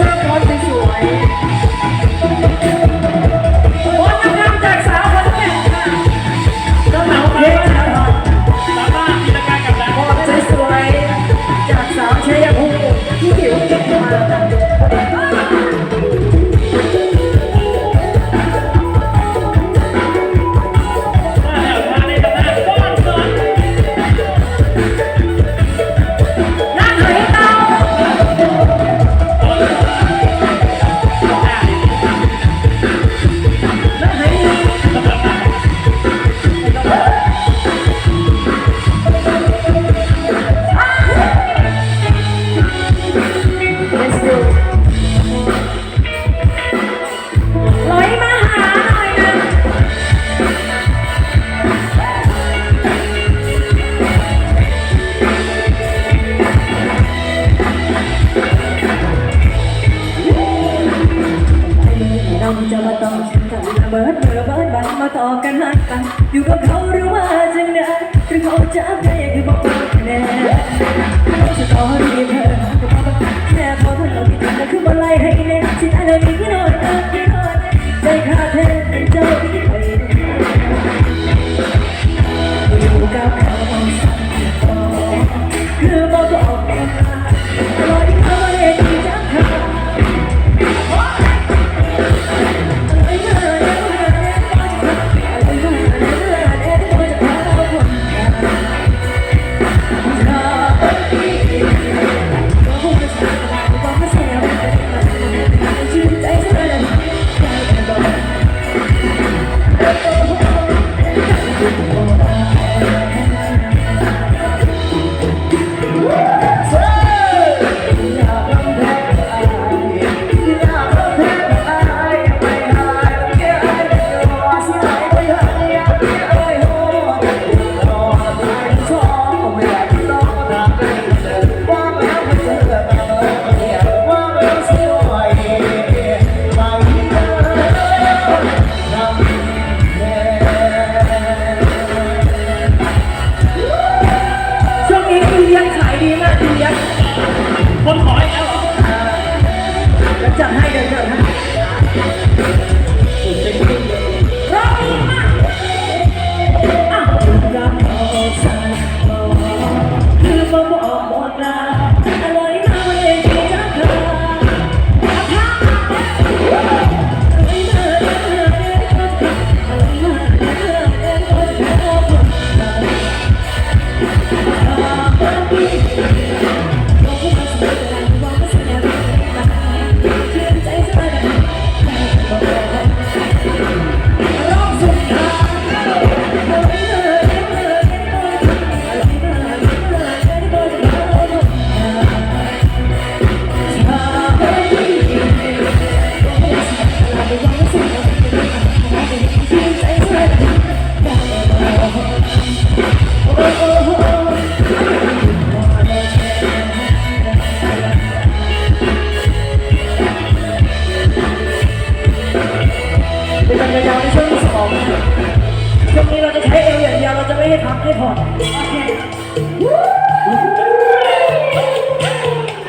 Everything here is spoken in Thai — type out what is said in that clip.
สร้างพอสสวย เบิดเบิดเบิดบันมาต่อกันหากกันอยู่กับเขาหรือว่าจังนะหรือเขาจะได้คือบอกคะแน่ ครับเรียกพอโอเค